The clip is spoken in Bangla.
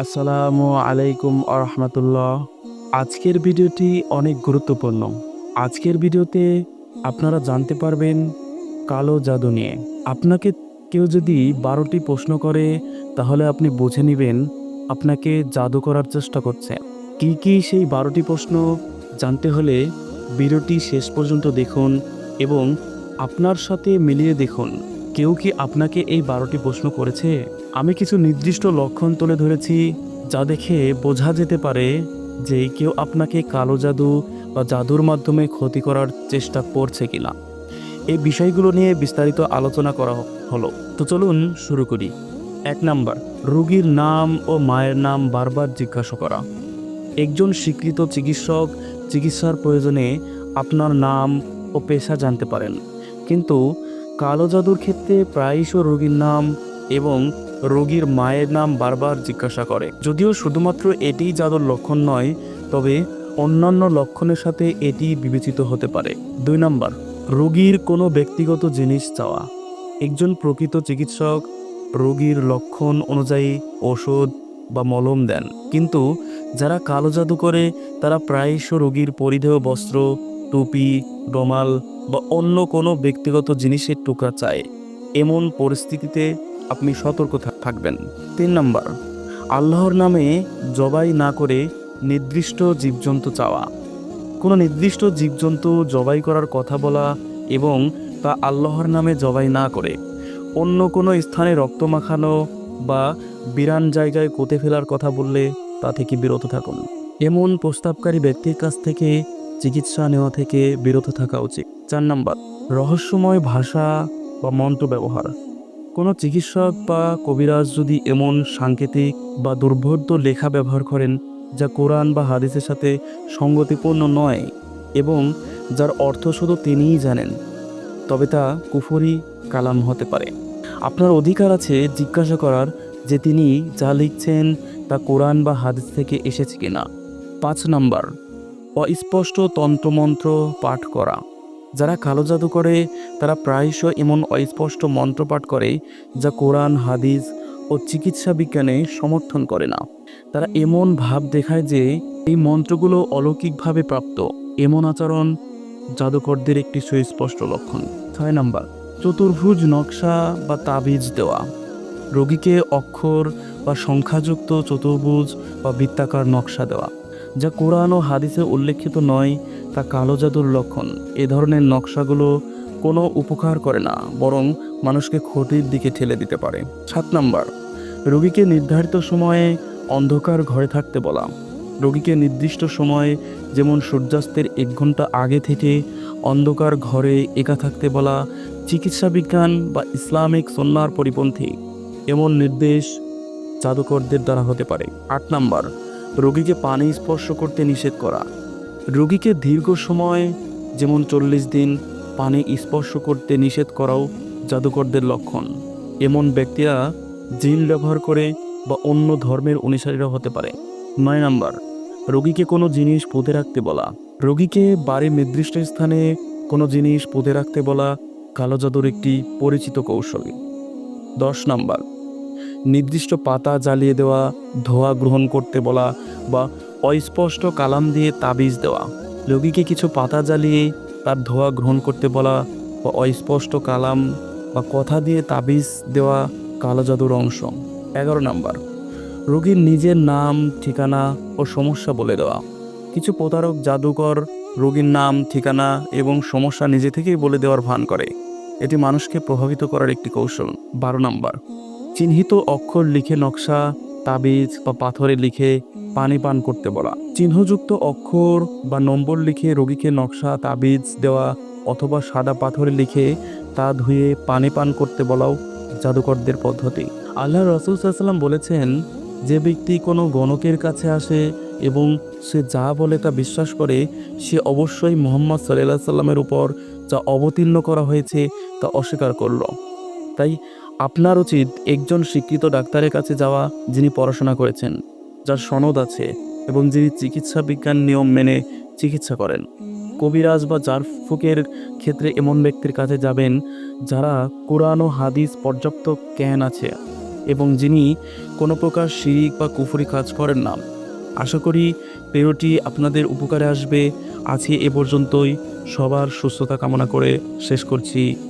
আসসালামু আলাইকুম আরহামতুল্লাহ। আজকের ভিডিওটি অনেক গুরুত্বপূর্ণ। আজকের ভিডিওতে আপনারা জানতে পারবেন কালো জাদু নিয়ে। আপনাকে কেউ যদি বারোটি প্রশ্ন করে, তাহলে আপনি বুঝে নেবেন আপনাকে জাদু করার চেষ্টা করছে। কি কি সেই বারোটি প্রশ্ন জানতে হলে ভিডিওটি শেষ পর্যন্ত দেখুন এবং আপনার সাথে মিলিয়ে দেখুন। কেউ কি আপনাকে এই বারোটি প্রশ্ন করেছে? আমি কিছু নির্দিষ্ট লক্ষণ তুলে ধরেছি যা দেখে বোঝা যেতে পারে যে কেউ আপনাকে কালো জাদু বা জাদুর মাধ্যমে ক্ষতি করার চেষ্টা করছে কিনা। এই বিষয়গুলো নিয়ে বিস্তারিত আলোচনা করা হলো। তো চলুন শুরু করি। এক নাম্বার, রুগীর নাম ও মায়ের নাম বারবার জিজ্ঞাসা করা। একজন স্বীকৃত চিকিৎসক চিকিৎসার প্রয়োজনে আপনার নাম ও পেশা জানতে পারেন। কিন্তু কালো জাদুর ক্ষেত্রে প্রায়শ রোগীর নাম এবং রোগীর মায়ের নাম বারবার জিজ্ঞাসা করে। যদিও শুধুমাত্র এটিই জাদুর লক্ষণ নয়, তবে অন্যান্য লক্ষণের সাথে এটি বিবেচিত হতে পারে। দুই নম্বর, রোগীর কোনো ব্যক্তিগত জিনিস চাওয়া। একজন প্রকৃত চিকিৎসক রোগীর লক্ষণ অনুযায়ী ওষুধ বা মলম দেন। কিন্তু যারা কালো জাদু করে, তারা প্রায়শ রোগীর পরিধেয় বস্ত্র, টুপি, রমাল বা অন্য কোনো ব্যক্তিগত জিনিসের টুকরা চায়। এমন পরিস্থিতিতে আপনি সতর্ক থাকবেন। তিন নম্বর, আল্লাহর নামে জবাই না করে নির্দিষ্ট জীবজন্তু চাওয়া। কোনো নির্দিষ্ট জীবজন্তু জবাই করার কথা বলা এবং তা আল্লাহর নামে জবাই না করে। অন্য কোনো স্থানে রক্ত মাখানো বা বিরান জায়গায় কোতে ফেলার কথা বললে তা থেকে বিরত থাকুন। এমন প্রস্তাবকারী ব্যক্তির কাছ থেকে চিকিৎসা নেওয়া থেকে বিরত থাকা উচিত। চার নাম্বার, রহস্যময় ভাষা বা মন্ত্র ব্যবহার। কোনো চিকিৎসক বা কবিরাজ যদি এমন সাংকেতিক বা দুর্বোধ্য লেখা ব্যবহার করেন, যা কোরআন বা হাদিসের সাথে সঙ্গতিপূর্ণ নয় এবং যার অর্থ শুধু তিনিই জানেন, তবে তা কুফরি কালাম হতে পারে। আপনার অধিকার আছে জিজ্ঞাসা করার যে তিনি যা লিখছেন তা কোরআন বা হাদিস থেকে এসেছে কিনা। পাঁচ নাম্বার, অস্পষ্ট তন্ত্রমন্ত্র পাঠ করা। যারা কালো জাদু করে, তারা প্রায়শ এমন অস্পষ্ট মন্ত্র পাঠ করে যা কোরআন, হাদিস ও চিকিৎসা বিজ্ঞানে সমর্থন করে না। তারা এমন ভাব দেখায় যে এই মন্ত্রগুলো অলৌকিকভাবে প্রাপ্ত। এমন আচরণ জাদুকরদের একটি সুস্পষ্ট লক্ষণ। ছয় নাম্বার, চতুর্ভুজ নকশা বা তাবিজ দেওয়া। রোগীকে অক্ষর বা সংখ্যাযুক্ত চতুর্ভুজ বা বৃত্তাকার নকশা দেওয়া। যা কোরআন ও হাদিসে উল্লেখিত নয়, তা কালো জাদুর লক্ষণ। এ ধরনের নকশাগুলো কোনো উপকার করে না, বরং মানুষকে ক্ষতির দিকে ঠেলে দিতে পারে। সাত নাম্বার, রোগীকে নির্ধারিত সময়ে অন্ধকার ঘরে থাকতে বলা। রোগীকে নির্দিষ্ট সময়ে যেমন সূর্যাস্তের এক ঘণ্টা আগে থেকে অন্ধকার ঘরে একা থাকতে বলা, চিকিৎসা বিজ্ঞান বা ইসলামিক সন্ন্যার পরিপন্থী, এমন নির্দেশ জাদুকরদের দ্বারা হতে পারে। আট নাম্বার রোগীকে পানি স্পর্শ করতে নিষেধ করা। রোগীকে দীর্ঘ সময় যেমন চল্লিশ দিন পানি স্পর্শ করতে নিষেধ করাও জাদুকরদের লক্ষণ। এমন ব্যক্তিরা জিন ব্যবহার করে বা অন্য ধর্মের অনুসারীরা হতে পারে। নয় নাম্বার, রোগীকে কোনো জিনিস পুঁতে রাখতে বলা। রোগীকে বাড়ির নির্দিষ্ট স্থানে কোনো জিনিস পুঁতে রাখতে বলা কালো জাদুর একটি পরিচিত কৌশল। দশ নাম্বার নির্দিষ্ট পাতা জ্বালিয়ে দেওয়া, ধোয়া গ্রহণ করতে বলা বা অস্পষ্ট কালাম দিয়ে তাবিজ দেওয়া। রোগীকে কিছু পাতা জ্বালিয়ে তার ধোয়া গ্রহণ করতে বলা বা অস্পষ্ট কালাম বা কথা দিয়ে তাবিজ দেওয়া কালো জাদুর অংশ। এগারো নাম্বার, রোগীর নিজের নাম, ঠিকানা ও সমস্যা বলে দেওয়া। কিছু প্রতারক জাদুকর রোগীর নাম, ঠিকানা এবং সমস্যা নিজে থেকেই বলে দেওয়ার ভান করে। এটি মানুষকে প্রভাবিত করার একটি কৌশল। বারো নাম্বার চিহ্নিত অক্ষর লিখে নকশা, তাবিজ বা পাথরে লিখে পানি পান করতে বলা। চিহ্নযুক্ত অক্ষর বা নম্বর লিখে রোগীকে নকশা, তাবিজ দেওয়া অথবা সাদা পাথরে লিখে তা ধুয়ে পানি পান করতে বলাও জাদুকরদের পদ্ধতি। আল্লাহ রসুল সাল্লাম বলেছেন, যে ব্যক্তি কোনো গণকের কাছে আসে এবং সে যা বলে তা বিশ্বাস করে, সে অবশ্যই মোহাম্মদ সাল্লাহ সাল্লামের উপর যা অবতীর্ণ করা হয়েছে তা অস্বীকার করল। তাই আপনার উচিত একজন শিক্ষিত ডাক্তারের কাছে যাওয়া যিনি পড়াশোনা করেছেন, যার সনদ আছে এবং যিনি চিকিৎসা বিজ্ঞান নিয়ম মেনে চিকিৎসা করেন। কবিরাজ বা জারফুকের ক্ষেত্রে এমন ব্যক্তির কাছে যাবেন যারা কোরআন ও হাদিস পর্যাপ্ত জ্ঞান আছে এবং যিনি কোনো প্রকার শিরিক বা কুফুরি কাজ করেন না। আশা করি ভিডিওটি আপনাদের উপকারে আসবে। আজকে এ পর্যন্তই। সবার সুস্থতা কামনা করে শেষ করছি।